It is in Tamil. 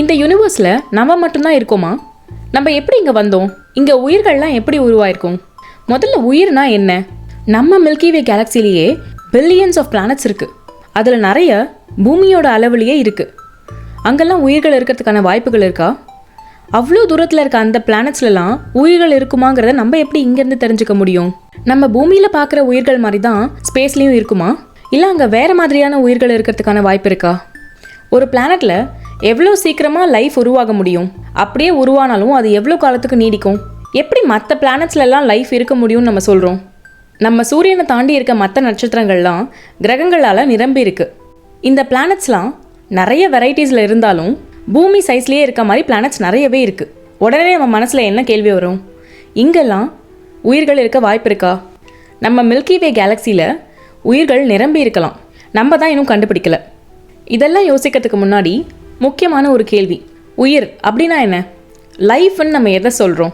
இந்த யூனிவர்ஸில் நம்ம மட்டும்தான் இருக்கோமா? நம்ம எப்படி இங்கே வந்தோம்? இங்கே உயிர்கள்லாம் எப்படி உருவாயிருக்கும்? முதல்ல உயிர்னா என்ன? நம்ம மில்கிவே கேலக்சிலேயே பில்லியன்ஸ் ஆஃப் பிளானட்ஸ் இருக்குது அதில் நிறைய பூமியோட அளவுலேயே இருக்குது அங்கெல்லாம் உயிர்கள் இருக்கிறதுக்கான வாய்ப்புகள் இருக்கா? அவ்வளோ தூரத்தில் இருக்க அந்த பிளானட்ஸ்லலாம் உயிர்கள் இருக்குமாங்கிறத நம்ம எப்படி இங்கேருந்து தெரிஞ்சுக்க முடியும்? நம்ம பூமியில் பார்க்குற உயிர்கள் மாதிரி தான் ஸ்பேஸ்லேயும் இருக்குமா? இல்லை அங்கே வேறு மாதிரியான உயிர்கள் இருக்கிறதுக்கான வாய்ப்பு இருக்கா? ஒரு பிளானட்டில் எவ்வளோ சீக்கிரமாக லைஃப் உருவாக முடியும்? அப்படியே உருவானாலும் அது எவ்வளோ காலத்துக்கு நீடிக்கும்? எப்படி மற்ற பிளானட்ஸ்லலாம் லைஃப் இருக்க முடியும்னு நம்ம சொல்கிறோம் நம்ம சூரியனை தாண்டி இருக்க மற்ற நட்சத்திரங்கள்லாம் கிரகங்களால் நிரம்பி இருக்கு. இந்த பிளானட்ஸ்லாம் நிறைய வெரைட்டிஸில் இருந்தாலும் பூமி சைஸ்லேயே இருக்க மாதிரி பிளானட்ஸ் நிறையவே இருக்குது உடனே நம்ம மனசில் என்ன கேள்வி வரும்? இங்கெல்லாம் உயிர்கள் இருக்க வாய்ப்பு இருக்கா? நம்ம மில்கி வே கேலக்சியில் உயிர்கள் நிரம்பி இருக்கலாம். நம்ம தான் இன்னும் கண்டுபிடிக்கல. இதெல்லாம் யோசிக்கிறதுக்கு முன்னாடி முக்கியமான ஒரு கேள்வி. உயிர் அப்படின்னா என்ன? லைஃப்னு நம்ம எதை சொல்கிறோம்